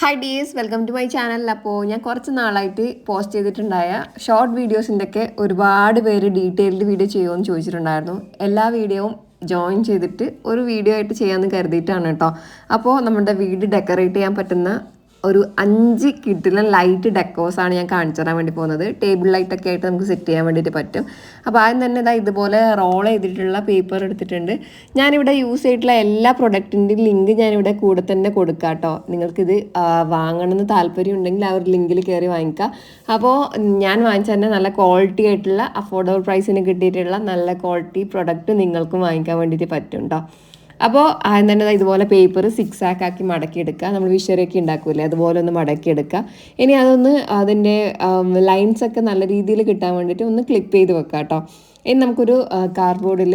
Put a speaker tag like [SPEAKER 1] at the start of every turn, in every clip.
[SPEAKER 1] Hi dears welcome to my channel അപ്പോൾ ഞാൻ കുറച്ച് നാളായിട്ട് പോസ്റ്റ് ചെയ്തിട്ടുണ്ടായ ഷോർട്ട് വീഡിയോസിന്റെ ഒക്കെ ഒരുപാട് പേര് ഡീറ്റെയിൽഡ് വീഡിയോ ചെയ്യുമെന്ന് ചോദിച്ചിട്ടുണ്ടായിരുന്നു. എല്ലാ വീഡിയോവും ജോയിൻ ചെയ്തിട്ട് ഒരു വീഡിയോ ആയിട്ട് ചെയ്യാമെന്ന് കരുതിയിട്ടാണ് കേട്ടോ. അപ്പോൾ നമ്മുടെ വീട് ഡെക്കറേറ്റ് ചെയ്യാൻ പറ്റുന്ന ഒരു അഞ്ച് കിട്ടുന്ന ലൈറ്റ് ഡെക്കോസാണ് ഞാൻ കാണിച്ചു തരാൻ വേണ്ടി പോകുന്നത്. ടേബിൾ ലൈറ്റ് ഒക്കെ ആയിട്ട് നമുക്ക് സെറ്റ് ചെയ്യാൻ വേണ്ടിയിട്ട് പറ്റും. അപ്പോൾ ആദ്യം തന്നെ ഇതാ ഇതുപോലെ റോൾ ചെയ്തിട്ടുള്ള പേപ്പർ എടുത്തിട്ടുണ്ട്. ഞാനിവിടെ യൂസ് ചെയ്തിട്ടുള്ള എല്ലാ പ്രൊഡക്റ്റിന്റെയും ലിങ്ക് ഞാനിവിടെ കൂടെ തന്നെ കൊടുക്കാം കേട്ടോ നിങ്ങൾക്കിത് വാങ്ങണമെന്ന് താല്പര്യം ഉണ്ടെങ്കിൽ ആ ഒരു ലിങ്കിൽ കയറി വാങ്ങിക്കാം. അപ്പോൾ ഞാൻ വാങ്ങിച്ച തന്നെ നല്ല ക്വാളിറ്റി ആയിട്ടുള്ള അഫോർഡബിൾ പ്രൈസിന് കിട്ടിയിട്ടുള്ള നല്ല ക്വാളിറ്റി പ്രൊഡക്റ്റ് നിങ്ങൾക്കും വാങ്ങിക്കാൻ വേണ്ടിയിട്ട് പറ്റും കേട്ടോ അപ്പോൾ ആദ്യം തന്നെ ഇതുപോലെ പേപ്പർ സിക്സ് ആക്ക് ആക്കി മടക്കിയെടുക്കുക നമ്മൾ വിഷരൊക്കെ ഉണ്ടാക്കൂലേ അതുപോലെ ഒന്ന് മടക്കിയെടുക്കുക ഇനി അതൊന്ന് അതിന്റെ ലൈൻസ് ഒക്കെ നല്ല രീതിയിൽ കിട്ടാൻ വേണ്ടിയിട്ട് ഒന്ന് ക്ലിപ്പ് ചെയ്ത് വെക്കുക കേട്ടോ ഇനി നമുക്കൊരു കാർഡ്ബോർഡിൽ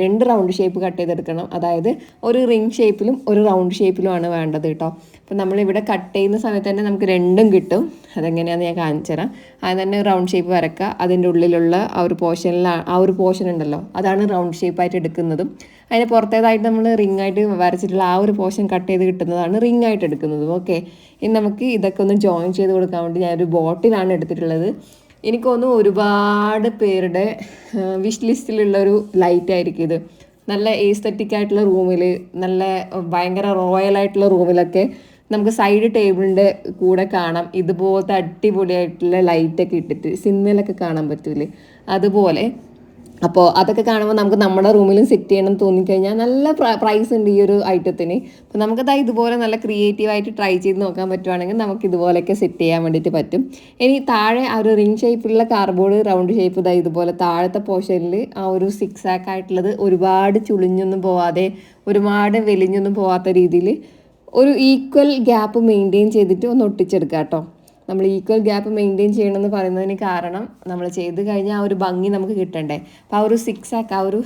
[SPEAKER 1] രണ്ട് റൗണ്ട് ഷേപ്പ് കട്ട് ചെയ്തെടുക്കണം. അതായത് ഒരു റിംഗ് ഷേപ്പിലും ഒരു റൗണ്ട് ഷേപ്പിലുമാണ് വേണ്ടത് കേട്ടോ അപ്പോൾ നമ്മളിവിടെ കട്ട് ചെയ്യുന്ന സമയത്ത് തന്നെ നമുക്ക് രണ്ടും കിട്ടും. അതെങ്ങനെയാണെന്ന് ഞാൻ കാണിച്ചു തരാം. അത് തന്നെ റൗണ്ട് ഷേപ്പ് വരക്കുക അതിന്റെ ഉള്ളിലുള്ള ആ ഒരു പോർഷനിൽ ആ ഒരു പോർഷൻ ഉണ്ടല്ലോ. അതാണ് റൗണ്ട് ഷേപ്പായിട്ട് എടുക്കുന്നതും. അതിന് പുറത്തേതായിട്ട് നമ്മൾ റിംഗ് ആയിട്ട് വരച്ചിട്ടുള്ള ആ ഒരു പോർഷൻ കട്ട് ചെയ്ത് കിട്ടുന്നതാണ് റിംഗ് ആയിട്ട് എടുക്കുന്നതും. ഓക്കെ ഇനി നമുക്ക് ഇതൊക്കെ ഒന്ന് ജോയിൻ ചെയ്ത് കൊടുക്കാൻ വേണ്ടി ഞാനൊരു ബോട്ടിലാണ് എടുത്തിട്ടുള്ളത്. എനിക്ക് തോന്നുന്നു ഒരുപാട് പേരുടെ വിഷ് ലിസ്റ്റിലുള്ള ഒരു ലൈറ്റ് ആയിരിക്കും ഇത്. നല്ല ഏസ്തറ്റിക് ആയിട്ടുള്ള റൂമിൽ നല്ല ഭയങ്കര റോയൽ ആയിട്ടുള്ള റൂമിലൊക്കെ നമുക്ക് സൈഡ് ടേബിളിന്റെ കൂടെ കാണാം. ഇതുപോലത്തെ അടിപൊളിയായിട്ടുള്ള ലൈറ്റൊക്കെ ഇട്ടിട്ട് സിനിമയിലൊക്കെ കാണാൻ പറ്റൂലേ? അതുപോലെ അപ്പോൾ അതൊക്കെ കാണുമ്പോൾ നമുക്ക് നമ്മുടെ റൂമിലും സെറ്റ് ചെയ്യണം തോന്നിക്കഴിഞ്ഞാൽ നല്ല പ്രൈസ് ഉണ്ട് ഈ ഒരു ഐറ്റത്തിന് അപ്പോൾ നമുക്കത് ഇതുപോലെ നല്ല ക്രിയേറ്റീവായിട്ട് ട്രൈ ചെയ്ത് നോക്കാൻ പറ്റുവാണെങ്കിൽ നമുക്ക് ഇതുപോലെയൊക്കെ സെറ്റ് ചെയ്യാൻ വേണ്ടിയിട്ട് പറ്റും. ഇനി താഴെ ആ ഒരു റിംഗ് ഷേപ്പിലുള്ള കാർബോർഡ് റൗണ്ട് ഷേപ്പ് ഇതാ ഇതുപോലെ താഴത്തെ പോർഷനിൽ ആ ഒരു സിക്സ് ആക്ക് ഒരുപാട് ചുളിഞ്ഞൊന്നും പോവാതെ ഒരുപാട് വെലിഞ്ഞൊന്നും പോവാത്ത രീതിയിൽ ഒരു ഈക്വൽ ഗ്യാപ്പ് മെയിന്റെയിൻ ചെയ്തിട്ട് ഒന്ന് ഒട്ടിച്ചെടുക്കുക കേട്ടോ നമ്മൾ ഈക്വൽ ഗ്യാപ്പ് മെയിന്റെയിൻ ചെയ്യണമെന്ന് പറയുന്നതിന് കാരണം നമ്മൾ ചെയ്ത് കഴിഞ്ഞാൽ ആ ഒരു ഭംഗി നമുക്ക് കിട്ടണ്ടേ. അപ്പോൾ ആ ഒരു സിക്സ് ആക്ക് ആ ഒരു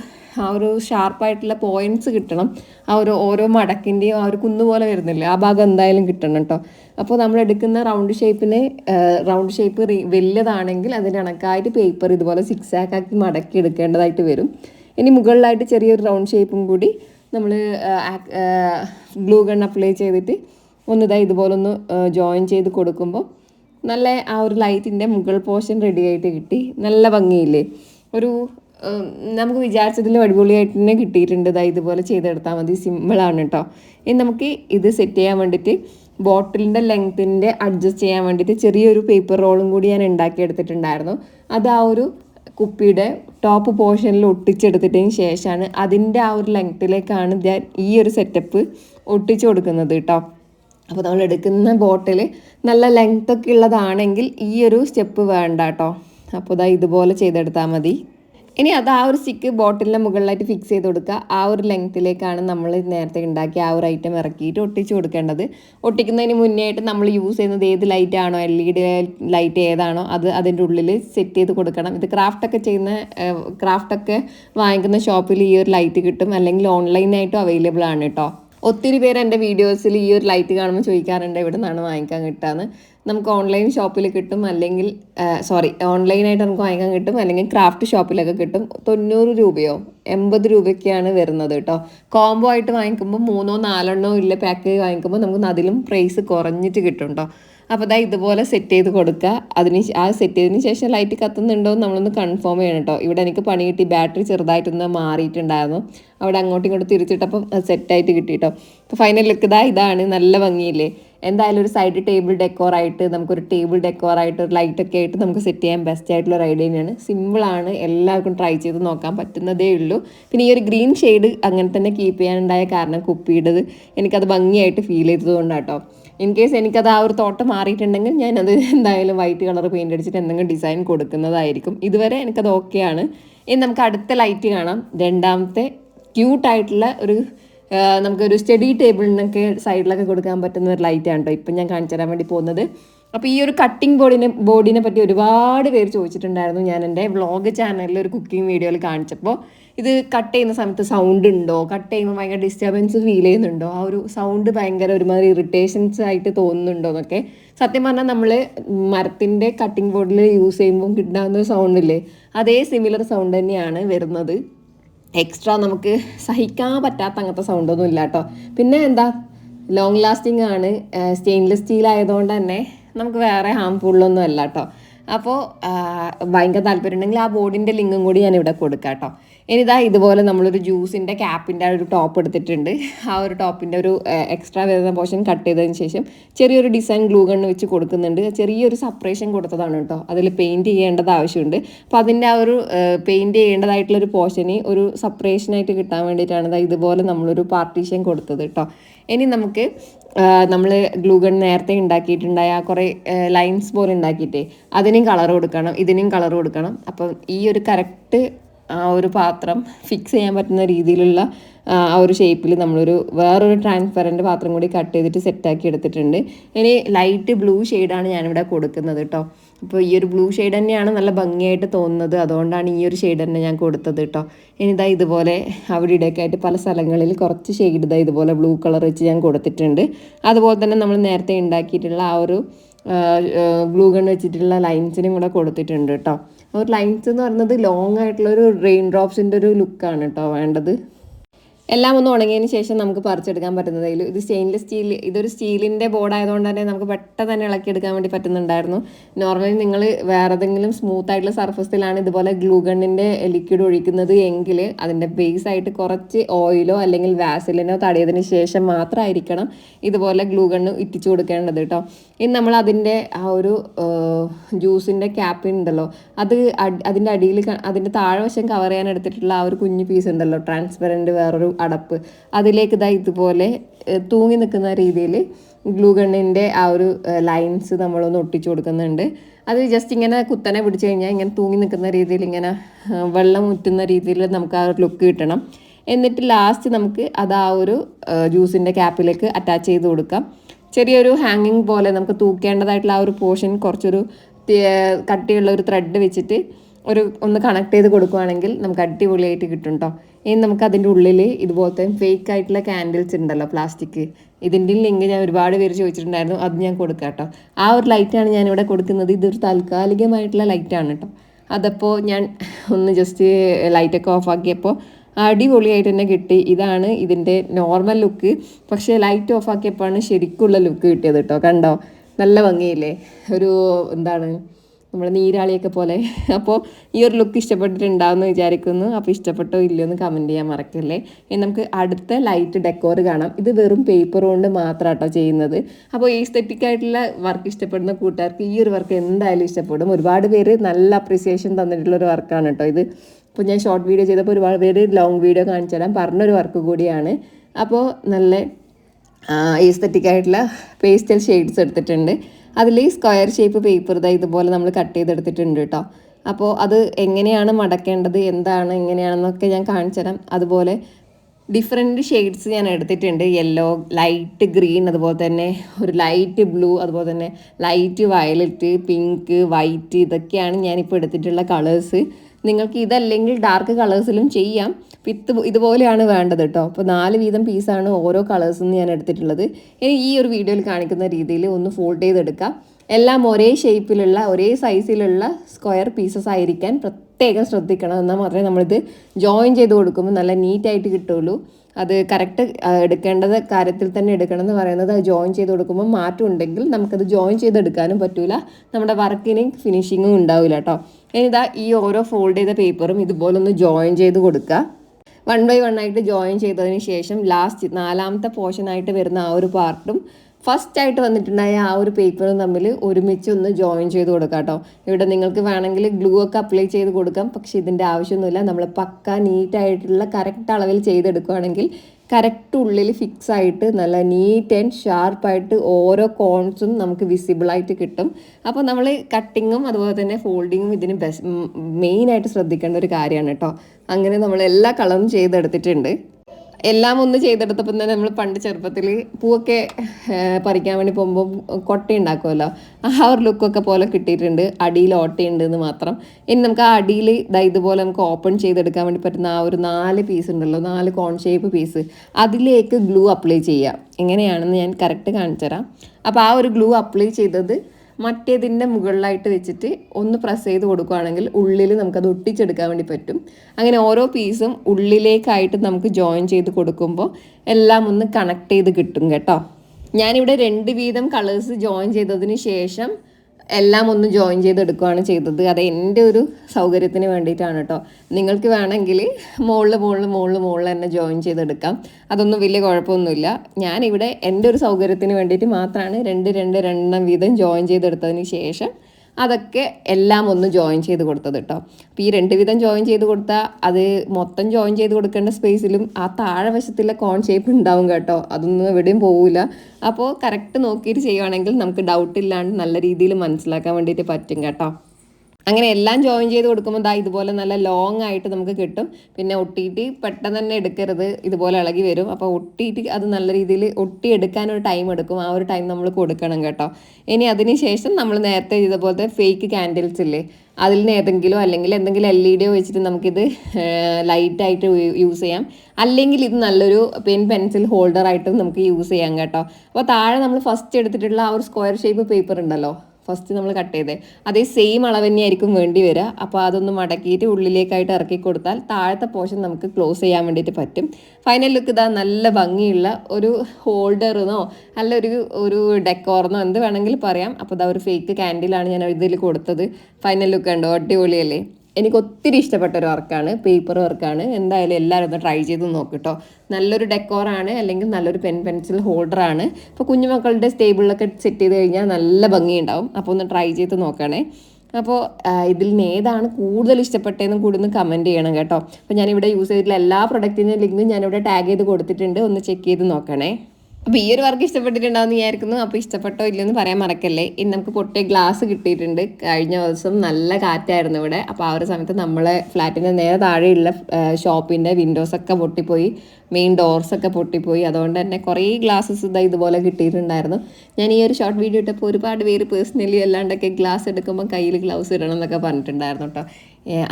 [SPEAKER 1] ആ ഒരു ഷാർപ്പായിട്ടുള്ള പോയിന്റ്സ് കിട്ടണം. ആ ഒരു ഓരോ മടക്കിന്റെയും ആ ഒരു കുന്നു പോലെ വരുന്നില്ലേ ആ ഭാഗം എന്തായാലും കിട്ടണം കേട്ടോ അപ്പോൾ നമ്മൾ എടുക്കുന്ന റൗണ്ട് ഷേപ്പിനെ റൗണ്ട് ഷേപ്പ് വലിയതാണെങ്കിൽ അതിന് കണക്കായിട്ട് പേപ്പർ ഇതുപോലെ സിക്സ് ആക്കി മടക്കി എടുക്കേണ്ടതായിട്ട് വരും. ഇനി മുകളിലായിട്ട് ചെറിയൊരു റൗണ്ട് ഷേപ്പും കൂടി നമ്മൾ ഗ്ലൂ ഗൺ അപ്ലൈ ചെയ്തിട്ട് ഒന്ന് ഇതാ ഇതുപോലെ ഒന്ന് ജോയിൻ ചെയ്ത് കൊടുക്കുമ്പോൾ നല്ല ആ ഒരു ലൈറ്റിന്റെ മുകൾ പോർഷൻ റെഡി ആയിട്ട് കിട്ടി. നല്ല ഭംഗിയില്ലേ? ഒരു നമുക്ക് വിചാരിച്ചതിലും അടിപൊളിയായിട്ട് തന്നെ കിട്ടിയിട്ടുണ്ട്. ഇതാ ഇതുപോലെ ചെയ്തെടുത്താൽ മതി. സിമ്പിളാണ് കേട്ടോ ഇനി നമുക്ക് ഇത് സെറ്റ് ചെയ്യാൻ വേണ്ടിയിട്ട് ബോട്ടിലിന്റെ ലെങ്ത്തിന്റെ അഡ്ജസ്റ്റ് ചെയ്യാൻ വേണ്ടിയിട്ട് ചെറിയൊരു പേപ്പർ റോളും കൂടി ഞാൻ ഉണ്ടാക്കിയെടുത്തിട്ടുണ്ടായിരുന്നു. അത് ആ ഒരു കുപ്പിയുടെ ടോപ്പ് പോർഷനിൽ ഒട്ടിച്ചെടുത്തിട്ടതിന് ശേഷമാണ് അതിന്റെ ആ ഒരു ലെങ്ത്തിലേക്കാണ് ഞാൻ ഈ ഒരു സെറ്റപ്പ് ഒട്ടിച്ചു കൊടുക്കുന്നത് കേട്ടോ. അപ്പോൾ നമ്മൾ എടുക്കുന്ന ബോട്ടിൽ നല്ല ലെങ്ത്തൊക്കെ ഉള്ളതാണെങ്കിൽ ഈ ഒരു സ്റ്റെപ്പ് വേണ്ട കേട്ടോ. അപ്പോൾ ഇതാ ഇതുപോലെ ചെയ്തെടുത്താൽ മതി. ഇനി അത് ആ ഒരു സ്റ്റിക്ക് ബോട്ടിലിന്റെ മുകളിലായിട്ട് ഫിക്സ് ചെയ്ത് കൊടുക്കുക. ആ ഒരു ലെങ്ത്തിലേക്കാണ് നമ്മൾ നേരത്തെ ഉണ്ടാക്കിയ ആ ഒരു ഐറ്റം ഇറക്കിയിട്ട് ഒട്ടിച്ച് കൊടുക്കേണ്ടത്. ഒട്ടിക്കുന്നതിന് മുന്നേ ആയിട്ട് നമ്മൾ യൂസ് ചെയ്യുന്നത് ഏത് ലൈറ്റ് ആണോ എൽ ഇ ഡി ലൈറ്റ് ഏതാണോ അത് അതിന്റെ ഉള്ളിൽ സെറ്റ് ചെയ്ത് കൊടുക്കണം. ഇത് ക്രാഫ്റ്റൊക്കെ ചെയ്യുന്ന ക്രാഫ്റ്റൊക്കെ വാങ്ങിക്കുന്ന ഷോപ്പിൽ ഈ ഒരു ലൈറ്റ് കിട്ടും. അല്ലെങ്കിൽ ഓൺലൈനായിട്ടും അവൈലബിൾ ആണ് കേട്ടോ ഒത്തിരി പേര് എന്റെ വീഡിയോസിൽ ഈ ഒരു ലൈറ്റ് കാണുമ്പോൾ ചോദിക്കാറുണ്ട് എവിടെ നിന്നാണ് വാങ്ങിക്കാൻ കിട്ടാന്ന്? നമുക്ക് ഓൺലൈൻ ഷോപ്പിൽ കിട്ടും അല്ലെങ്കിൽ സോറി ഓൺലൈനായിട്ട് നമുക്ക് വാങ്ങിക്കാൻ കിട്ടും അല്ലെങ്കിൽ ക്രാഫ്റ്റ് ഷോപ്പിലൊക്കെ കിട്ടും. തൊണ്ണൂറ് രൂപയോ എൺപത് രൂപയ്ക്കാണ് വരുന്നത് കേട്ടോ കോംബോ ആയിട്ട് വാങ്ങിക്കുമ്പോൾ മൂന്നോ നാലെണ്ണോ ഇല്ല പാക്കേജ് വാങ്ങിക്കുമ്പോൾ നമുക്ക് അതിലും പ്രൈസ് കുറഞ്ഞിട്ട് കിട്ടും കേട്ടോ അപ്പോൾ അതാ ഇതുപോലെ സെറ്റ് ചെയ്ത് കൊടുക്കുക അതിന് ആ സെറ്റ് ചെയ്തതിന് ശേഷം ലൈറ്റ് കത്തുന്നുണ്ടോ നമ്മളൊന്ന് കൺഫേം ചെയ്യണം കേട്ടോ ഇവിടെ എനിക്ക് പണി കിട്ടി ബാറ്ററി ചെറുതായിട്ടൊന്ന് മാറിയിട്ടുണ്ടായിരുന്നു. അവിടെ അങ്ങോട്ടും ഇങ്ങോട്ടും തിരിച്ചിട്ടപ്പം സെറ്റായിട്ട് കിട്ടി കേട്ടോ അപ്പോൾ ഫൈനൽ ലുക്ക് ഇതാ ഇതാണ് നല്ല ഭംഗിയില്ലേ? എന്തായാലും ഒരു സൈഡ് ടേബിൾ ഡെക്കോറായിട്ട് നമുക്കൊരു ടേബിൾ ഡെക്കോറായിട്ട് ഒരു ലൈറ്റൊക്കെ ആയിട്ട് നമുക്ക് സെറ്റ് ചെയ്യാൻ ബെസ്റ്റ് ആയിട്ടുള്ള ഒരു ഐഡിയ തന്നെയാണ്. സിമ്പിളാണ് എല്ലാവർക്കും ട്രൈ ചെയ്ത് നോക്കാൻ പറ്റുന്നതേ ഉള്ളൂ. പിന്നെ ഈ ഒരു ഗ്രീൻ ഷെയ്ഡ് അങ്ങനെ തന്നെ കീപ്പ് ചെയ്യാനുണ്ടായ കാരണം കുപ്പിയിടത്. എനിക്കത് ഭംഗിയായിട്ട് ഫീൽ ചെയ്തതുകൊണ്ടാട്ടോ ഇൻ കേസ് എനിക്കത് ആ ഒരു തോട്ടം മാറിയിട്ടുണ്ടെങ്കിൽ ഞാനത് എന്തായാലും വൈറ്റ് കളർ പെയിന്റ് അടിച്ചിട്ട് എന്തെങ്കിലും ഡിസൈൻ കൊടുക്കുന്നതായിരിക്കും. ഇതുവരെ എനിക്കത് ഓക്കെയാണ് ഇനി നമുക്ക് അടുത്ത ലൈറ്റ് കാണാം. രണ്ടാമത്തെ ക്യൂട്ടായിട്ടുള്ള ഒരു നമുക്കൊരു സ്റ്റഡി ടേബിളിനൊക്കെ സൈഡിലൊക്കെ കൊടുക്കാൻ പറ്റുന്ന ഒരു ലൈറ്റാണ് കേട്ടോ ഇപ്പം ഞാൻ കാണിച്ചു തരാൻ വേണ്ടി പോകുന്നത്. അപ്പോൾ ഈ ഒരു കട്ടിംഗ് ബോർഡിനെ ബോർഡിനെ പറ്റി ഒരുപാട് പേര് ചോദിച്ചിട്ടുണ്ടായിരുന്നു. ഞാൻ എന്റെ വ്ളോഗ് ചാനലിൽ ഒരു കുക്കിംഗ് വീഡിയോയിൽ കാണിച്ചപ്പോൾ ഇത് കട്ട് ചെയ്യുന്ന സമയത്ത് സൗണ്ട് ഉണ്ടോ? കട്ട് ചെയ്യുമ്പോൾ ഭയങ്കര ഡിസ്റ്റർബൻസ് ഫീൽ ചെയ്യുന്നുണ്ടോ? ആ ഒരു സൗണ്ട് ഭയങ്കര ഒരുമാതിരി ഇറിറ്റേഷൻസ് ആയിട്ട് തോന്നുന്നുണ്ടോ എന്നൊക്കെ? സത്യം പറഞ്ഞാൽ നമ്മൾ മരത്തിന്റെ കട്ടിംഗ് ബോർഡിൽ യൂസ് ചെയ്യുമ്പോൾ കിട്ടാവുന്ന ഒരു സൗണ്ട് ഇല്ലേ? അതേ സിമിലർ സൗണ്ട് തന്നെയാണ് വരുന്നത്. എക്സ്ട്രാ നമുക്ക് സഹിക്കാൻ പറ്റാത്ത അങ്ങനത്തെ സൗണ്ടൊന്നും ഇല്ല കേട്ടോ പിന്നെ എന്താ? ലോങ് ലാസ്റ്റിംഗ് ആണ്. സ്റ്റെയിൻലെസ് സ്റ്റീൽ ആയതുകൊണ്ട് തന്നെ നമുക്ക് വേറെ ഹാംഫുള്ളൊന്നും അല്ല കേട്ടോ അപ്പോൾ ഭയങ്കര താല്പര്യം ഉണ്ടെങ്കിൽ ആ ബോർഡിന്റെ ലിങ്കും കൂടി ഞാൻ ഇവിടെ കൊടുക്കാം കേട്ടോ ഇനിതാ ഇതുപോലെ നമ്മളൊരു ജ്യൂസിന്റെ ക്യാപ്പിന്റെ ഒരു ടോപ്പ് എടുത്തിട്ടുണ്ട്. ആ ഒരു ടോപ്പിന്റെ ഒരു എക്സ്ട്രാ വരുന്ന പോർഷൻ കട്ട് ചെയ്തതിന് ശേഷം ചെറിയൊരു ഡിസൈൻ ഗ്ലൂ ഗണ്ണ് വെച്ച് കൊടുക്കുന്നുണ്ട്. ചെറിയൊരു സപ്പറേഷൻ കൊടുത്തതാണ് കേട്ടോ. അതിൽ പെയിന്റ് ചെയ്യേണ്ടത് ആവശ്യമുണ്ട്. അപ്പോൾ അതിന്റെ ആ ഒരു പെയിന്റ് ചെയ്യേണ്ടതായിട്ടുള്ളൊരു പോർഷന് ഒരു സപ്പറേഷനായിട്ട് കിട്ടാൻ വേണ്ടിയിട്ടാണ് ഇതുപോലെ നമ്മളൊരു പാർട്ടീഷൻ കൊടുത്തത് കേട്ടോ. ഇനി നമുക്ക് നമ്മൾ ഗ്ലൂഗൺ നേരത്തെ ഉണ്ടാക്കിയിട്ടുണ്ടായ കുറേ ലൈൻസ് പോലെ ഉണ്ടാക്കിയിട്ടേ അതിനും കളർ കൊടുക്കണം ഇതിനും കളർ കൊടുക്കണം. അപ്പം ഈ ഒരു കറക്റ്റ് ആ ഒരു പാത്രം ഫിക്സ് ചെയ്യാൻ പറ്റുന്ന രീതിയിലുള്ള ആ ഒരു ഷേപ്പിൽ നമ്മളൊരു വേറൊരു ട്രാൻസ്പെറന്റ് പാത്രം കൂടി കട്ട് ചെയ്തിട്ട് സെറ്റാക്കി എടുത്തിട്ടുണ്ട്. ഇനി ലൈറ്റ് ബ്ലൂ ഷെയ്ഡാണ് ഞാനിവിടെ കൊടുക്കുന്നത് കേട്ടോ അപ്പോൾ ഈ ഒരു ബ്ലൂ ഷെയ്ഡ് തന്നെയാണ് നല്ല ഭംഗിയായിട്ട് തോന്നുന്നത്. അതുകൊണ്ടാണ് ഈ ഒരു ഷെയ്ഡ് തന്നെ ഞാൻ കൊടുത്തത് കേട്ടോ ഇനിതാ ഇതുപോലെ അവിടെ ഇടയ്ക്ക് ആയിട്ട് പല സ്ഥലങ്ങളിൽ കുറച്ച് ഷെയ്ഡ് ഇതാ ഇതുപോലെ ബ്ലൂ കളർ വെച്ച് ഞാൻ കൊടുത്തിട്ടുണ്ട്. അതുപോലെ തന്നെ നമ്മൾ നേരത്തെ ഉണ്ടാക്കിയിട്ടുള്ള ആ ഒരു ഗ്ലൂ ഗൺ വെച്ചിട്ടുള്ള ലൈൻസിനും കൂടെ കൊടുത്തിട്ടുണ്ട് കേട്ടോ ഒരു ലൈൻസ് എന്ന് പറയുന്നത് ലോങ് ആയിട്ടുള്ള ഒരു റെയിൻ ഡ്രോപ്സിന്റെ ഒരു ലുക്കാണ് കേട്ടോ വേണ്ടത്. എല്ലാം ഒന്ന് ഉണങ്ങിയതിന് ശേഷം നമുക്ക് പറിച്ചെടുക്കാൻ പറ്റുന്നതായാലും ഇത് സ്റ്റെയിൻലെസ് സ്റ്റീൽ ഇതൊരു സ്റ്റീലിന്റെ ബോർഡ് ആയതുകൊണ്ട് തന്നെ നമുക്ക് പെട്ടെന്ന് തന്നെ ഇളക്കിയെടുക്കാൻ വേണ്ടി പറ്റുന്നുണ്ടായിരുന്നു. നോർമലി നിങ്ങൾ വേറെ ഏതെങ്കിലും സ്മൂത്ത് ആയിട്ടുള്ള സർഫസിലാണ് ഇതുപോലെ ഗ്ലൂഗണ്ണിന്റെ ലിക്വിഡ് ഒഴിക്കുന്നത് എങ്കിൽ അതിന്റെ ബേസ് ആയിട്ട് കുറച്ച് ഓയിലോ അല്ലെങ്കിൽ വാസലിനോ തടയതിന് ശേഷം മാത്രമായിരിക്കണം ഇതുപോലെ ഗ്ലൂഗണ്ണ് ഇറ്റിച്ചു കൊടുക്കേണ്ടത് കേട്ടോ ഇനി നമ്മൾ അതിന്റെ ആ ഒരു ജ്യൂസിന്റെ ക്യാപ്പ് ഉണ്ടല്ലോ. അത് അതിന്റെ അടിയിൽ അതിന്റെ താഴ്വശം കവർ ചെയ്യാൻ എടുത്തിട്ടുള്ള ആ ഒരു കുഞ്ഞു പീസ് ഉണ്ടല്ലോ. ട്രാൻസ്പെറന്റ് വേറൊരു അടപ്പ്. അതിലേക്ക് ഇതാ ഇതുപോലെ തൂങ്ങി നിൽക്കുന്ന രീതിയിൽ ഗ്ലൂ ഗണ്ണിന്റെ ആ ഒരു ലൈൻസ് നമ്മളൊന്ന് ഒട്ടിച്ചു കൊടുക്കുന്നുണ്ട്. അത് ജസ്റ്റ് ഇങ്ങനെ കുത്തനെ പിടിച്ചു കഴിഞ്ഞാൽ ഇങ്ങനെ തൂങ്ങി നിൽക്കുന്ന രീതിയിൽ ഇങ്ങനെ വെള്ളം മുറ്റുന്ന രീതിയിൽ നമുക്ക് ആ ഒരു ലുക്ക് കിട്ടണം. എന്നിട്ട് ലാസ്റ്റ് നമുക്ക് അത് ആ ഒരു ജ്യൂസിന്റെ ക്യാപ്പിലേക്ക് അറ്റാച്ച് ചെയ്ത് കൊടുക്കാം. ചെറിയൊരു ഹാങ്ങിങ് പോലെ നമുക്ക് തൂക്കേണ്ടതായിട്ടുള്ള ആ ഒരു പോർഷൻ കുറച്ചൊരു കട്ടിയുള്ള ഒരു ത്രെഡ് വെച്ചിട്ട് ഒരു ഒന്ന് കണക്ട് ചെയ്ത് കൊടുക്കുവാണെങ്കിൽ നമുക്ക് അടിപൊളിയായിട്ട് കിട്ടും കേട്ടോ ഇനി നമുക്ക് അതിന്റെ ഉള്ളിൽ ഇതുപോലത്തെ ഫേക്ക് ആയിട്ടുള്ള ക്യാൻഡിൽസ് ഉണ്ടല്ലോ പ്ലാസ്റ്റിക് ഇതിന്റെ ലിങ്ക് ഞാൻ ഒരുപാട് പേര് ചോദിച്ചിട്ടുണ്ടായിരുന്നു അത് ഞാൻ കൊടുക്കാം കേട്ടോ ആ ഒരു ലൈറ്റാണ് ഞാൻ ഇവിടെ കൊടുക്കുന്നത്. ഇതൊരു താൽക്കാലികമായിട്ടുള്ള ലൈറ്റാണ് കേട്ടോ അതപ്പോൾ ഞാൻ ഒന്ന് ജസ്റ്റ് ലൈറ്റൊക്കെ ഓഫാക്കിയപ്പോൾ അടിപൊളിയായിട്ട് തന്നെ കിട്ടി. ഇതാണ് ഇതിന്റെ നോർമൽ ലുക്ക് പക്ഷേ ലൈറ്റ് ഓഫ് ആക്കിയപ്പോഴാണ് ശരിക്കുള്ള ലുക്ക് കിട്ടിയത് കേട്ടോ കണ്ടോ? നല്ല ഭംഗിയില്ലേ? ഒരു എന്താണ്? നമ്മൾ നീരാളിയൊക്കെ പോലെ. അപ്പോൾ ഈ ഒരു ലുക്ക് ഇഷ്ടപ്പെട്ടിട്ടുണ്ടാവുമെന്ന് വിചാരിക്കുന്നു. അപ്പോൾ ഇഷ്ടപ്പെട്ടോ ഇല്ലയോ എന്ന് കമന്റ് ചെയ്യാൻ മറക്കല്ലേ. ഇനി നമുക്ക് അടുത്ത ലൈറ്റ് ഡെക്കോർ കാണാം. ഇത് വെറും പേപ്പർ കൊണ്ട് മാത്രം കേട്ടോ ചെയ്യുന്നത്. അപ്പോൾ ഈസ്തെറ്റിക് ആയിട്ടുള്ള വർക്ക് ഇഷ്ടപ്പെടുന്ന കൂട്ടുകാർക്ക് ഈ ഒരു വർക്ക് എന്തായാലും ഇഷ്ടപ്പെടും. ഒരുപാട് പേര് നല്ല അപ്രിസിയേഷൻ തന്നിട്ടുള്ള ഒരു വർക്കാണ് കേട്ടോ ഇത്. ഇപ്പോൾ ഞാൻ ഷോർട്ട് വീഡിയോ ചെയ്തപ്പോൾ ഒരുപാട് പേര് ലോങ് വീഡിയോ കാണിച്ചു തരാൻ പറഞ്ഞൊരു വർക്ക് കൂടിയാണ്. അപ്പോൾ നല്ല ഈസ്തെറ്റിക് ആയിട്ടുള്ള പേസ്റ്റൽ ഷെയ്ഡ്സ് എടുത്തിട്ടുണ്ട്. അതിൽ സ്ക്വയർ ഷേപ്പ് പേപ്പർ ഇതാ ഇതുപോലെ നമ്മൾ കട്ട് ചെയ്തെടുത്തിട്ടുണ്ട് കേട്ടോ അപ്പോൾ അത് എങ്ങനെയാണ് മടക്കേണ്ടത് എന്താണ് എങ്ങനെയാണെന്നൊക്കെ ഞാൻ കാണിച്ചു തരാം അതുപോലെ ഡിഫറെന്റ് ഷെയ്ഡ്സ് ഞാൻ എടുത്തിട്ടുണ്ട്. യെല്ലോ ലൈറ്റ് ഗ്രീൻ അതുപോലെ തന്നെ ഒരു ലൈറ്റ് ബ്ലൂ അതുപോലെ തന്നെ ലൈറ്റ് വയലറ്റ് പിങ്ക് വൈറ്റ് ഇതൊക്കെയാണ് ഞാനിപ്പോൾ എടുത്തിട്ടുള്ള കളേഴ്സ് നിങ്ങൾക്ക് ഇതല്ലെങ്കിൽ ഡാർക്ക് കളേഴ്സിലും ചെയ്യാം. വിത്ത് ഇതുപോലെയാണ് വേണ്ടത് കേട്ടോ അപ്പോൾ നാല് വീതം പീസാണ് ഓരോ കളേഴ്സും ഞാൻ എടുത്തിട്ടുള്ളത്. ഇനി ഈ ഒരു വീഡിയോയിൽ കാണിക്കുന്ന രീതിയിൽ ഒന്ന് ഫോൾഡ് ചെയ്തെടുക്കാം. എല്ലാം ഒരേ ഷേപ്പിലുള്ള ഒരേ സൈസിലുള്ള സ്ക്വയർ പീസസ് ആയിരിക്കാൻ പ്രത്യേകം ശ്രദ്ധിക്കണം. എന്നാൽ മാത്രമേ നമ്മളിത് ജോയിൻ ചെയ്ത് കൊടുക്കുമ്പോൾ നല്ല നീറ്റായിട്ട് കിട്ടുള്ളൂ അത് കറക്റ്റ് എടുക്കേണ്ടത് കാര്യത്തിൽ തന്നെ എടുക്കണം എന്ന് പറയുന്നത് അത് ജോയിൻ ചെയ്ത് കൊടുക്കുമ്പോൾ മാറ്റം ഉണ്ടെങ്കിൽ നമുക്കത് ജോയിൻ ചെയ്തെടുക്കാനും പറ്റൂല. നമ്മുടെ വർക്കിന് ഫിനിഷിങ്ങും ഉണ്ടാവില്ല കേട്ടോ ഇനി ഇതാ ഈ ഓരോ ഫോൾഡ് ചെയ്ത പേപ്പറും ഇതുപോലെ ഒന്ന് ജോയിൻ ചെയ്ത് കൊടുക്കുക വൺ ബൈ വൺ ആയിട്ട് ജോയിൻ ചെയ്തതിന് ശേഷം ലാസ്റ്റ് നാലാമത്തെ പോർഷൻ ആയിട്ട് വരുന്ന ആ ഒരു പാർട്ടും ഫസ്റ്റ് ആയിട്ട് വന്നിട്ടുണ്ടായ ആ ഒരു പേപ്പറും തമ്മിൽ ഒരുമിച്ച് ഒന്ന് ജോയിൻ ചെയ്ത് കൊടുക്കാം കേട്ടോ. ഇവിടെ നിങ്ങൾക്ക് വേണമെങ്കിൽ ഗ്ലൂ ഒക്കെ അപ്ലൈ ചെയ്ത് കൊടുക്കാം. പക്ഷേ ഇതിന്റെ ആവശ്യമൊന്നുമില്ല. നമ്മൾ പക്ക നീറ്റായിട്ടുള്ള കറക്റ്റ് അളവിൽ ചെയ്തെടുക്കുകയാണെങ്കിൽ കറക്റ്റ് ഉള്ളിൽ ഫിക്സ് ആയിട്ട് നല്ല നീറ്റ് ആൻഡ് ഷാർപ്പായിട്ട് ഓരോ കോൺസും നമുക്ക് വിസിബിളായിട്ട് കിട്ടും. അപ്പോൾ നമ്മൾ കട്ടിങ്ങും അതുപോലെ തന്നെ ഫോൾഡിങ്ങും ഇതിന് ബെസ് മെയിനായിട്ട് ശ്രദ്ധിക്കേണ്ട ഒരു കാര്യമാണ് കേട്ടോ. അങ്ങനെ നമ്മൾ എല്ലാ കളറും ചെയ്തെടുത്തിട്ടുണ്ട്. എല്ലാം ഒന്ന് ചെയ്തെടുത്തപ്പം തന്നെ നമ്മൾ പണ്ട് ചെറുപ്പത്തിൽ പൂവൊക്കെ പറിക്കാൻ വേണ്ടി പോകുമ്പോൾ കൊട്ട ഉണ്ടാക്കുമല്ലോ ആ ഒരു ലുക്കൊക്കെ പോലെ കിട്ടിയിട്ടുണ്ട്. അടിയിൽ ഓട്ടയുണ്ട് എന്ന് മാത്രം. ഇനി നമുക്ക് ആ അടിയിൽ ഇതാ ഇതുപോലെ നമുക്ക് ഓപ്പൺ ചെയ്തെടുക്കാൻ വേണ്ടി പറ്റുന്ന ആ ഒരു നാല് പീസ് ഉണ്ടല്ലോ നാല് കോൺ ഷേപ്പ് പീസ് അതിലേക്ക് ഗ്ലൂ അപ്ലൈ ചെയ്യുക എങ്ങനെയാണെന്ന് ഞാൻ കറക്റ്റ് കാണിച്ചു തരാം അപ്പോൾ ആ ഒരു ഗ്ലൂ അപ്ലൈ ചെയ്തത് മറ്റേതിന്റെ മുകളിലായിട്ട് വെച്ചിട്ട് ഒന്ന് പ്രസ് ചെയ്ത് കൊടുക്കുകയാണെങ്കിൽ ഉള്ളിൽ നമുക്കത് ഒട്ടിച്ചെടുക്കാൻ വേണ്ടി പറ്റും. അങ്ങനെ ഓരോ പീസും ഉള്ളിലേക്കായിട്ട് നമുക്ക് ജോയിൻ ചെയ്ത് കൊടുക്കുമ്പോൾ എല്ലാം ഒന്ന് കണക്ട് ചെയ്ത് കിട്ടും കേട്ടോ. ഞാനിവിടെ രണ്ട് വീതം കളേഴ്സ് ജോയിൻ ചെയ്തതിന് ശേഷം എല്ലാം ഒന്ന് ജോയിൻ ചെയ്തെടുക്കുകയാണ് ചെയ്തത്. അത് എന്റെ ഒരു സൗകര്യത്തിന് വേണ്ടിയിട്ടാണ് കേട്ടോ നിങ്ങൾക്ക് വേണമെങ്കിൽ മുകളിൽ മുകളിൽ മുകളിൽ മുകളിൽ തന്നെ ജോയിൻ ചെയ്തെടുക്കാം. അതൊന്നും വലിയ കുഴപ്പമൊന്നുമില്ല. ഞാനിവിടെ എന്റെ ഒരു സൗകര്യത്തിന് വേണ്ടിയിട്ട് മാത്രമാണ് രണ്ട് രണ്ട് രണ്ടെണ്ണം വീതം ജോയിൻ ചെയ്തെടുത്തതിന് ശേഷം അതൊക്കെ എല്ലാം ഒന്ന് ജോയിൻ ചെയ്ത് കൊടുത്തത് കേട്ടോ അപ്പോൾ ഈ രണ്ട് വിധം ജോയിൻ ചെയ്ത് കൊടുത്താൽ അത് മൊത്തം ജോയിൻ ചെയ്ത് കൊടുക്കേണ്ട സ്പേസിലും ആ താഴെ കോൺ ഷേപ്പ് ഉണ്ടാവും കേട്ടോ. അതൊന്നും എവിടെയും പോവില്ല അപ്പോൾ കറക്റ്റ് നോക്കിയിട്ട് ചെയ്യുവാണെങ്കിൽ നമുക്ക് ഡൗട്ട് ഇല്ലാണ്ട് നല്ല രീതിയിൽ മനസ്സിലാക്കാൻ വേണ്ടിയിട്ട് പറ്റും കേട്ടോ. അങ്ങനെ എല്ലാം ജോയിൻ ചെയ്ത് കൊടുക്കുമ്പോൾ ദാ ഇതുപോലെ നല്ല ലോങ് ആയിട്ട് നമുക്ക് കിട്ടും. പിന്നെ ഒട്ടിയിട്ട് പെട്ടെന്ന് തന്നെ എടുക്കരുത്. ഇതുപോലെ ഇളകി വരും. അപ്പോൾ ഒട്ടിയിട്ട് അത് നല്ല രീതിയിൽ ഒട്ടി എടുക്കാൻ ഒരു ടൈം എടുക്കും. ആ ഒരു ടൈം നമ്മൾ കൊടുക്കണം കേട്ടോ. ഇനി അതിന് ശേഷം നമ്മൾ നേരത്തെ ഇതുപോലത്തെ ഫേക്ക് ക്യാൻഡിൽസ് ഇല്ലേ? അതിൽ നിന്ന് ഏതെങ്കിലും അല്ലെങ്കിൽ എന്തെങ്കിലും എൽ ഇ ഡിയോ വെച്ചിട്ട് നമുക്കിത് ലൈറ്റായിട്ട് യൂസ് ചെയ്യാം. അല്ലെങ്കിൽ ഇത് നല്ലൊരു പെൻ പെൻസിൽ ഹോൾഡർ ആയിട്ടും നമുക്ക് യൂസ് ചെയ്യാം കേട്ടോ. അപ്പോൾ താഴെ നമ്മൾ ഫസ്റ്റ് എടുത്തിട്ടുള്ള ആ ഒരു സ്ക്വയർ ഷേപ്പ് പേപ്പർ ഉണ്ടല്ലോ. ഫസ്റ്റ് നമ്മൾ കട്ട് ചെയ്തേ. അതേ സെയിം അളവ് തന്നെയായിരിക്കും വേണ്ടി വരിക അപ്പോൾ അതൊന്ന് മടക്കിയിട്ട് ഉള്ളിലേക്കായിട്ട് ഇറക്കി കൊടുത്താൽ താഴത്തെ പോർഷൻ നമുക്ക് ക്ലോസ് ചെയ്യാൻ വേണ്ടിയിട്ട് പറ്റും. ഫൈനൽ ലുക്ക് ഇതാ നല്ല ഭംഗിയുള്ള ഒരു ഹോൾഡറെന്നോ അല്ല ഒരു ഒരു ഡെക്കോറിനോ എന്ത് വേണമെങ്കിലും പറയാം. അപ്പോൾ ഇതാ ഒരു ഫേക്ക് ക്യാൻഡിലാണ് ഞാൻ ഇതിൽ കൊടുത്തത്. ഫൈനൽ ലുക്ക് ഉണ്ടോ അടിപൊളിയല്ലേ? എനിക്ക് ഒത്തിരി ഇഷ്ടപ്പെട്ട ഒരു വർക്കാണ്. പേപ്പർ വർക്കാണ്. എന്തായാലും എല്ലാവരും ഒന്ന് ട്രൈ ചെയ്ത് നോക്കിട്ടോ. നല്ലൊരു ഡെക്കോറാണ്. അല്ലെങ്കിൽ നല്ലൊരു പെൻ പെൻസിൽ ഹോൾഡറാണ്. ഇപ്പോൾ കുഞ്ഞുമക്കളുടെ സ്റ്റേബിളിലൊക്കെ സെറ്റ് ചെയ്ത് കഴിഞ്ഞാൽ നല്ല ഭംഗിയുണ്ടാവും. അപ്പോൾ ഒന്ന് ട്രൈ ചെയ്ത് നോക്കണേ. അപ്പോൾ ഇതിൽ നിന്ന് ഏതാണ് കൂടുതൽ ഇഷ്ടപ്പെട്ടതെന്നും കൂടി ഒന്ന് കമന്റ് ചെയ്യണം കേട്ടോ. അപ്പോൾ ഞാനിവിടെ യൂസ് ചെയ്തിട്ടുള്ള എല്ലാ പ്രൊഡക്റ്റിന്റെ ലിങ്കും ഞാനിവിടെ ടാഗ് ചെയ്ത് കൊടുത്തിട്ടുണ്ട്. ഒന്ന് ചെക്ക് ചെയ്ത് നോക്കണേ. അപ്പോൾ ഈ ഒരു വർക്ക് ഇഷ്ടപ്പെട്ടിട്ടുണ്ടാവുമെന്ന് വിചാരിക്കുന്നു. അപ്പോൾ ഇഷ്ടപ്പെട്ടോ ഇല്ലെന്ന് പറയാൻ മറക്കല്ലേ. ഇനി നമുക്ക് പൊട്ടിയ ഗ്ലാസ് കിട്ടിയിട്ടുണ്ട്. കഴിഞ്ഞ ദിവസം നല്ല കാറ്റായിരുന്നു ഇവിടെ. അപ്പോൾ ആ ഒരു സമയത്ത് നമ്മളെ ഫ്ലാറ്റിന്റെ നേരെ താഴെയുള്ള ഷോപ്പിന്റെ വിൻഡോസ് ഒക്കെ പൊട്ടിപ്പോയി. മെയിൻ ഡോർസ് ഒക്കെ പൊട്ടിപ്പോയി. അതുകൊണ്ട് തന്നെ കുറേ ഗ്ലാസ്സസ് ഇതാ ഇതുപോലെ കിട്ടിയിട്ടുണ്ടായിരുന്നു. ഞാൻ ഈ ഒരു ഷോർട്ട് വീഡിയോ ഇട്ടപ്പോൾ ഒരുപാട് പേര് പേഴ്സണലി അല്ലാണ്ടൊക്കെ ഗ്ലാസ് എടുക്കുമ്പോൾ കയ്യിൽ ഗ്ലൗസ് ഇടണം എന്നൊക്കെ പറഞ്ഞിട്ടുണ്ടായിരുന്നു കേട്ടോ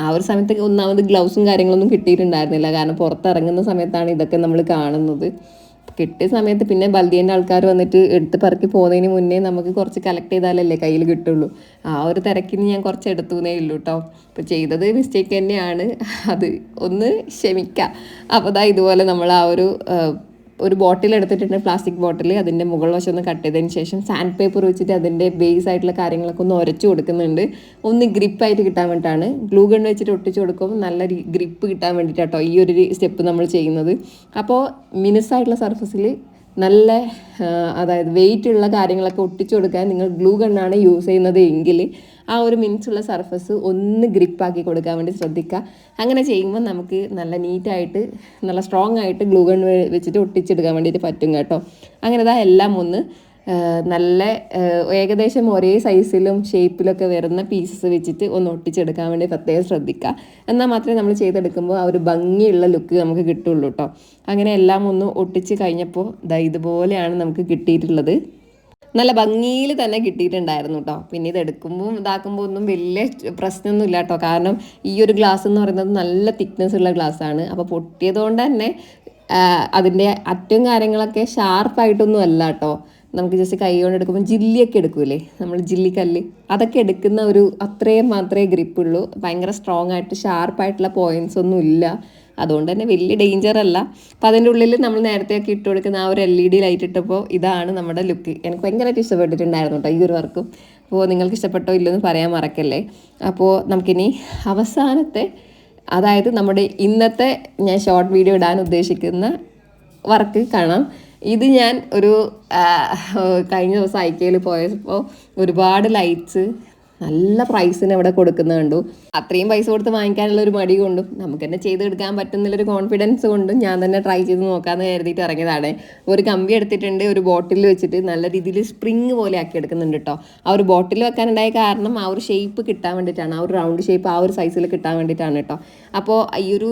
[SPEAKER 1] ആ ഒരു സമയത്ത് ഒന്നാമത് ഗ്ലൗസും കാര്യങ്ങളൊന്നും കിട്ടിയിട്ടുണ്ടായിരുന്നില്ല. കാരണം പുറത്തിറങ്ങുന്ന സമയത്താണ് ഇതൊക്കെ നമ്മൾ കാണുന്നത്. കിട്ടിയ സമയത്ത് പിന്നെ ബൽദിയന്റെ ആൾക്കാർ വന്നിട്ട് എടുത്ത് പറക്കി പോകുന്നതിന് മുന്നേ നമുക്ക് കുറച്ച് കളക്ട് ചെയ്താലല്ലേ കയ്യിൽ കിട്ടുള്ളൂ. ആ ഒരു തിരക്കിന് ഞാൻ കുറച്ച് എടുത്തുന്നേ ഉള്ളൂ കേട്ടോ അപ്പോൾ ചെയ്തത് മിസ്റ്റേക്ക് തന്നെയാണ്. അത് ഒന്ന് ക്ഷമിക്കാം. അപ്പോൾ ദാ ഇതുപോലെ നമ്മൾ ആ ഒരു ഒരു ബോട്ടിൽ എടുത്തിട്ടുണ്ട് പ്ലാസ്റ്റിക് ബോട്ടിൽ അതിന്റെ മുകൾ വശം ഒന്ന് കട്ട് ചെയ്തതിന് ശേഷം സാൻഡ് പേപ്പർ വെച്ചിട്ട് അതിന്റെ ബേസ് ആയിട്ടുള്ള കാര്യങ്ങളൊക്കെ ഒന്ന് ഉരച്ചു കൊടുക്കുന്നുണ്ട്. ഒന്ന് ഗ്രിപ്പായിട്ട് കിട്ടാൻ വേണ്ടിയിട്ടാണ്. ഗ്ലൂ ഗൺ വെച്ചിട്ട് ഒട്ടിച്ച് കൊടുക്കുമ്പോൾ നല്ല ഗ്രിപ്പ് കിട്ടാൻ വേണ്ടിയിട്ടാട്ടോ ഈ ഒരു സ്റ്റെപ്പ് നമ്മൾ ചെയ്യുന്നത്. അപ്പോൾ മിനുസായിട്ടുള്ള സർഫസിൽ നല്ല അതായത് വെയിറ്റ് ഉള്ള കാര്യങ്ങളൊക്കെ ഒട്ടിച്ചു കൊടുക്കാൻ നിങ്ങൾ ഗ്ലൂ ഗണ്ണാണ് യൂസ് ചെയ്യുന്നത് എങ്കിൽ ആ ഒരു മിനിറ്റ്സുള്ള സർഫസ് ഒന്ന് ഗ്രിപ്പാക്കി കൊടുക്കാൻ വേണ്ടി ശ്രദ്ധിക്കുക. അങ്ങനെ ചെയ്യുമ്പോൾ നമുക്ക് നല്ല നീറ്റായിട്ട് നല്ല സ്ട്രോങ് ആയിട്ട് ഗ്ലൂ ഗൺ വെച്ചിട്ട് ഒട്ടിച്ചെടുക്കാൻ വേണ്ടിയിട്ട് പറ്റും കേട്ടോ. അങ്ങനെ ഇതാ എല്ലാം ഒന്ന് നല്ല ഏകദേശം ഒരേ സൈസിലും ഷേപ്പിലൊക്കെ വരുന്ന പീസസ് വെച്ചിട്ട് ഒന്ന് ഒട്ടിച്ചെടുക്കാൻ വേണ്ടി പ്രത്യേകം ശ്രദ്ധിക്കുക എന്നാൽ മാത്രമേ നമ്മൾ ചെയ്തെടുക്കുമ്പോൾ ആ ഒരു ഭംഗിയുള്ള ലുക്ക് നമുക്ക് കിട്ടുള്ളൂ കേട്ടോ അങ്ങനെ എല്ലാം ഒന്ന് ഒട്ടിച്ച് കഴിഞ്ഞപ്പോൾ ദാ ഇതുപോലെയാണ് നമുക്ക് കിട്ടിയിട്ടുള്ളത്. നല്ല ഭംഗിയിൽ തന്നെ കിട്ടിയിട്ടുണ്ടായിരുന്നു കേട്ടോ പിന്നെ ഇത് എടുക്കുമ്പോൾ ഇതാക്കുമ്പോൾ ഒന്നും വലിയ പ്രശ്നമൊന്നും ഇല്ല കേട്ടോ കാരണം ഈ ഒരു ഗ്ലാസ് എന്ന് പറയുന്നത് നല്ല തിക്നെസ് ഉള്ള ഗ്ലാസ്സാണ് അപ്പോൾ പൊട്ടിയതുകൊണ്ട് തന്നെ അതിന്റെ അറ്റവും കാര്യങ്ങളൊക്കെ ഷാർപ്പായിട്ടൊന്നും അല്ല കേട്ടോ നമുക്ക് ജസ്റ്റ് കൈ കൊണ്ട് എടുക്കുമ്പോൾ ജില്ലിയൊക്കെ എടുക്കൂലേ? നമ്മൾ ജില്ലിക്കല്ല് അതൊക്കെ എടുക്കുന്ന ഒരു അത്രയും മാത്രമേ ഗ്രിപ്പുള്ളൂ ഭയങ്കര സ്ട്രോങ് ആയിട്ട് ഷാർപ്പായിട്ടുള്ള പോയിന്റ്സ് ഒന്നും ഇല്ല. അതുകൊണ്ട് തന്നെ വലിയ ഡേഞ്ചർ അല്ല. അപ്പം അതിന്റെ ഉള്ളിൽ നമ്മൾ നേരത്തെയൊക്കെ ഇട്ട് കൊടുക്കുന്ന ആ ഒരു എൽ ഇ ഡി ലൈറ്റ് ഇട്ടപ്പോൾ ഇതാണ് നമ്മുടെ ലുക്ക് എനിക്ക് ഭയങ്കരമായിട്ട് ഇഷ്ടപ്പെട്ടിട്ടുണ്ടായിരുന്നു കേട്ടോ ഈ ഒരു വർക്കും അപ്പോൾ നിങ്ങൾക്ക് ഇഷ്ടപ്പെട്ടോ ഇല്ലെന്ന് പറയാൻ മറക്കല്ലേ. അപ്പോൾ നമുക്കിനി അവസാനത്തെ അതായത് നമ്മുടെ ഇന്നത്തെ ഞാൻ ഷോർട്ട് വീഡിയോ ഇടാൻ ഉദ്ദേശിക്കുന്ന വർക്ക് കാണാം. ഇത് ഞാൻ ഒരു കഴിഞ്ഞ ദിവസം ഐക്കയിൽ പോയപ്പോൾ ഒരുപാട് ലൈറ്റ്സ് നല്ല പ്രൈസിന് അവിടെ കൊടുക്കുന്നത് കണ്ടു. അത്രയും പൈസ കൊടുത്ത് വാങ്ങിക്കാനുള്ള ഒരു മടി കൊണ്ടും നമുക്ക് തന്നെ ചെയ്തെടുക്കാൻ പറ്റുന്നുള്ളൊരു കോൺഫിഡൻസ് കൊണ്ടും ഞാൻ തന്നെ ട്രൈ ചെയ്ത് നോക്കാമെന്ന് കരുതിയിട്ട് ഇറങ്ങിയതാണ്. ഒരു കമ്പി എടുത്തിട്ടുണ്ട് ഒരു ബോട്ടിൽ വെച്ചിട്ട് നല്ല രീതിയിൽ സ്പ്രിങ് പോലെ ആക്കി എടുക്കുന്നുണ്ട് കേട്ടോ ആ ഒരു ബോട്ടിൽ വെക്കാനുണ്ടായ കാരണം ആ ഒരു ഷേപ്പ് കിട്ടാൻ വേണ്ടിയിട്ടാണ് ആ ഒരു റൗണ്ട് ഷേപ്പ് ആ ഒരു സൈസിൽ കിട്ടാൻ വേണ്ടിയിട്ടാണ് കേട്ടോ അപ്പോൾ ഈ ഒരു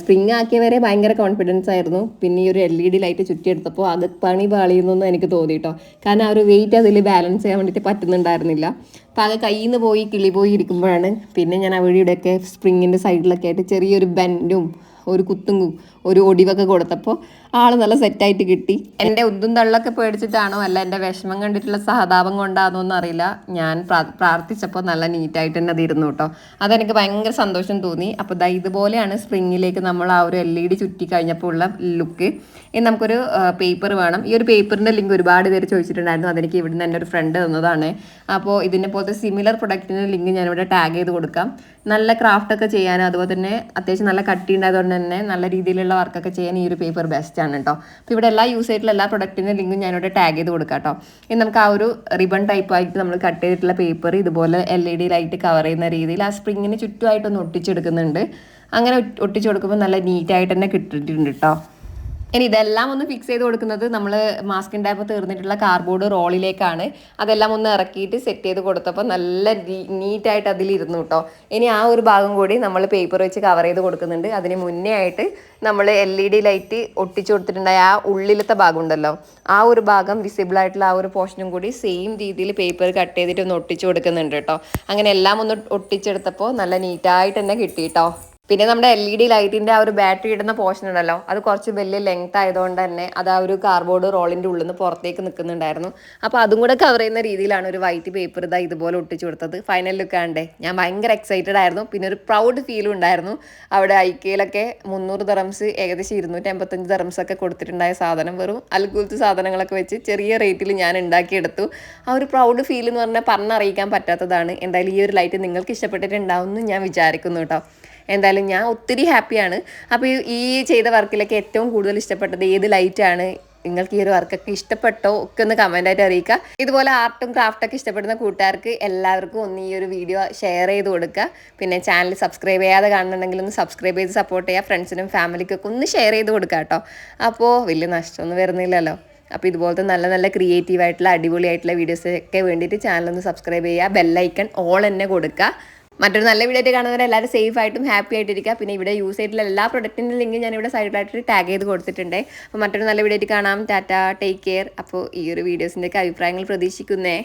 [SPEAKER 1] സ്പ്രിങ് ആക്കിയവരെ ഭയങ്കര കോൺഫിഡൻസ് ആയിരുന്നു. പിന്നെ ഈ ഒരു എൽ ഇ ഡി ലൈറ്റ് ചുറ്റിയെടുത്തപ്പോൾ അത് പണി പാളിയെന്നൊന്നും എനിക്ക് തോന്നി കേട്ടോ കാരണം ആ ഒരു വെയിറ്റ് അതിൽ ബാലൻസ് ചെയ്യാൻ വേണ്ടിയിട്ട് പറ്റുന്നുണ്ടായിരുന്നില്ല. അപ്പോൾ അത് കയ്യിൽ നിന്ന് പോയി കിളി പോയി ഇരിക്കുമ്പോഴാണ് പിന്നെ ഞാൻ ആ വഴിയുടെയൊക്കെ സ്പ്രിങ്ങിന്റെ സൈഡിലൊക്കെ ആയിട്ട് ചെറിയൊരു ബെൻഡും ഒരു കുത്തും ഒരു ഒടിവൊക്കെ കൊടുത്തപ്പോൾ ആൾ നല്ല സെറ്റായിട്ട് കിട്ടി. എന്റെ ഉദ്ദും തള്ളൊക്കെ പേടിച്ചിട്ടാണോ അല്ല എന്റെ വിഷമം കണ്ടിട്ടുള്ള സഹതാപം കൊണ്ടാണോ എന്ന് അറിയില്ല ഞാൻ പ്രാ- പ്രാർത്ഥിച്ചപ്പോൾ നല്ല നീറ്റായിട്ട് തന്നെ അത് ഇരുന്നു കേട്ടോ. അതെനിക്ക് ഭയങ്കര സന്തോഷം തോന്നി. അപ്പോൾ ദാ ഇതുപോലെയാണ് സ്പ്രിങ്ങിലേക്ക് നമ്മൾ ആ ഒരു എൽ ഇ ഡി ചുറ്റി കഴിഞ്ഞപ്പോൾ ഉള്ള ലുക്ക്. ഇനി നമുക്കൊരു പേപ്പർ വേണം. ഈ ഒരു പേപ്പറിന്റെ ലിങ്ക് ഒരുപാട് പേര് ചോദിച്ചിട്ടുണ്ടായിരുന്നു. അതെനിക്ക് ഇവിടുന്ന് എന്റെ ഒരു ഫ്രണ്ട് തന്നതാണ്. അപ്പോൾ ഇതിനെ പോലത്തെ സിമിലർ പ്രൊഡക്റ്റിന്റെ ലിങ്ക് ഞാനിവിടെ ടാഗ് ചെയ്ത് കൊടുക്കാം. നല്ല ക്രാഫ്റ്റൊക്കെ ചെയ്യാനും അതുപോലെ തന്നെ അത്യാവശ്യം നല്ല കട്ടി ഉണ്ടായതുകൊണ്ട് തന്നെ നല്ല രീതിയിലുള്ള വർക്കൊക്കെ ചെയ്യാൻ ഈ ഒരു പേപ്പർ ബെസ്റ്റ് ആണ് കേട്ടോ അപ്പോൾ ഇവിടെ എല്ലാ യൂസ് ആയിട്ടുള്ള എല്ലാ പ്രൊഡക്റ്റിന്റെ ലിങ്കും ഞാനിവിടെ ടാഗ് ചെയ്ത് കൊടുക്കാം കേട്ടോ ഇനി നമുക്ക് ആ ഒരു റിബൺ ടൈപ്പ് ആയിട്ട് നമ്മൾ കട്ട് ചെയ്തിട്ടുള്ള പേപ്പർ ഇതുപോലെ L E D light cover ചെയ്യുന്ന രീതിയിൽ ആ സ്പ്രിങ്ങിന് ചുറ്റുമായിട്ടൊന്ന് ഒട്ടിച്ചെടുക്കുന്നുണ്ട്. അങ്ങനെ ഒട്ടിച്ച് കൊടുക്കുമ്പോൾ നല്ല നീറ്റായിട്ട് തന്നെ കിട്ടിയിട്ടുണ്ട് കേട്ടോ ഇനി ഇതെല്ലാം ഒന്ന് ഫിക്സ് ചെയ്ത് കൊടുക്കുന്നത് നമ്മൾ മാസ്കിന്റെ ടാപ്പ് തീർന്നിട്ടുള്ള കാർഡ്ബോർഡ് റോളിലേക്കാണ്. അതെല്ലാം ഒന്ന് ഇറക്കിയിട്ട് സെറ്റ് ചെയ്ത് കൊടുത്തപ്പോൾ നല്ല നീറ്റായിട്ട് അതിലിരുന്നു കേട്ടോ ഇനി ആ ഒരു ഭാഗം കൂടി നമ്മൾ പേപ്പർ വെച്ച് കവർ ചെയ്ത് കൊടുക്കുന്നുണ്ട്. അതിന് മുന്നേ ആയിട്ട് നമ്മൾ എൽ ഇ ഡി ലൈറ്റ് ഒട്ടിച്ചു കൊടുത്തിട്ടുണ്ടായ ആ ഉള്ളിലത്തെ ഭാഗം ഉണ്ടല്ലോ. ആ ഒരു ഭാഗം വിസിബിൾ ആയിട്ടുള്ള ആ ഒരു പോർഷനും കൂടി സെയിം രീതിയിൽ പേപ്പർ കട്ട് ചെയ്തിട്ട് ഒന്ന് ഒട്ടിച്ചു കൊടുക്കുന്നുണ്ട് കേട്ടോ അങ്ങനെ എല്ലാം ഒന്ന് ഒട്ടിച്ചെടുത്തപ്പോൾ നല്ല നീറ്റായിട്ട് തന്നെ കിട്ടി കേട്ടോ പിന്നെ നമ്മുടെ എൽ ഇ ഡി ലൈറ്റിന്റെ ആ ഒരു ബാറ്ററി ഇടുന്ന പോർഷൻ ഉണ്ടല്ലോ അത് കുറച്ച് വലിയ ലെങ്ത് ആയതുകൊണ്ട് തന്നെ അത് ആ ഒരു കാർബോർഡ് റോളിന്റെ ഉള്ളിൽ നിന്ന് പുറത്തേക്ക് നിൽക്കുന്നുണ്ടായിരുന്നു അപ്പോൾ അതും കൂടെ കവർ ചെയ്യുന്ന രീതിയിലാണ് ഒരു വൈറ്റ് പേപ്പർ ഇതാ ഇതുപോലെ ഒട്ടിച്ചു കൊടുത്തത്. ഫൈനൽ ലുക്ക് ആണ്ടേ. ഞാൻ ഭയങ്കര എക്സൈറ്റഡ് ആയിരുന്നു. പിന്നെ ഒരു പ്രൗഡ് ഫീലും ഉണ്ടായിരുന്നു. അവിടെ ഐക്കയിലൊക്കെ മുന്നൂറ് ദറംസ് ഏകദേശം ഇരുന്നൂറ്റി അമ്പത്തഞ്ച് ദറംസ് ഒക്കെ കൊടുത്തിട്ടുണ്ടായ സാധനം. വെറും അൽക്കുലത്ത് സാധനങ്ങളൊക്കെ വെച്ച് ചെറിയ റേറ്റിൽ ഞാൻ ഉണ്ടാക്കിയെടുത്തു. ആ ഒരു പ്രൗഡ് ഫീൽ എന്ന് പറഞ്ഞാൽ പറഞ്ഞറിയിക്കാൻ പറ്റാത്തതാണ്. എന്തായാലും ഈ ഒരു ലൈറ്റ് നിങ്ങൾക്ക് ഇഷ്ടപ്പെട്ടിട്ടുണ്ടാവും എന്ന് ഞാൻ വിചാരിക്കുന്നു കേട്ടോ. എന്തായാലും ഞാൻ ഒത്തിരി ഹാപ്പിയാണ്. അപ്പോൾ ഈ- ചെയ്ത വർക്കിലൊക്കെ ഏറ്റവും കൂടുതൽ ഇഷ്ടപ്പെട്ടത് ഏത് ലൈറ്റാണ് നിങ്ങൾക്ക് ഈ ഒരു വർക്കൊക്കെ ഇഷ്ടപ്പെട്ടോ? ഒക്കെ ഒന്ന് കമന്റായിട്ട് അറിയിക്കുക ഇതുപോലെ ആർട്ടും ക്രാഫ്റ്റൊക്കെ ഇഷ്ടപ്പെടുന്ന കൂട്ടുകാർക്ക് എല്ലാവർക്കും ഒന്ന് ഈ ഒരു വീഡിയോ ഷെയർ ചെയ്ത് കൊടുക്കുക പിന്നെ ചാനൽ സബ്സ്ക്രൈബ് ചെയ്യാതെ കാണുന്നുണ്ടെങ്കിൽ ഒന്ന് സബ്സ്ക്രൈബ് ചെയ്ത് സപ്പോർട്ട് ചെയ്യുക. ഫ്രണ്ട്സിനും ഫാമിലിക്കൊക്കെ ഒന്ന് ഷെയർ ചെയ്ത് കൊടുക്കുക കേട്ടോ. അപ്പോൾ വലിയ നഷ്ടമൊന്നും വരുന്നില്ലല്ലോ. അപ്പോൾ ഇതുപോലത്തെ നല്ല നല്ല ക്രിയേറ്റീവ് ആയിട്ടുള്ള അടിപൊളിയായിട്ടുള്ള വീഡിയോസൊക്കെ വേണ്ടിയിട്ട് ചാനൽ ഒന്ന് സബ്സ്ക്രൈബ് ചെയ്യുക. ബെല്ലൈക്കൺ ഓൾ തന്നെ കൊടുക്കുക മറ്റൊരു നല്ല വീഡിയോ ആയിട്ട് കാണുന്നവരെ എല്ലാവരും സേഫ് ആയിട്ടും ഹാപ്പി ആയിട്ടിരിക്കുക. പിന്നെ ഇവിടെ യൂസ് ചെയ്തിട്ടുള്ള എല്ലാ പ്രൊഡക്റ്റിന്റെ ലിങ്ക് ഞാൻ ഇവിടെ സൈഡിലായിട്ട് ടാഗ് ചെയ്ത് കൊടുത്തിട്ടുണ്ട്. അപ്പോൾ മറ്റൊരു നല്ല വീഡിയോ ആയിട്ട് കാണാം. ടാറ്റ ടേക്ക് കെയർ അപ്പോൾ ഈ ഒരു വീഡിയോസിന്റെയൊക്കെ അഭിപ്രായങ്ങൾ പ്രതീക്ഷിക്കുന്നേ.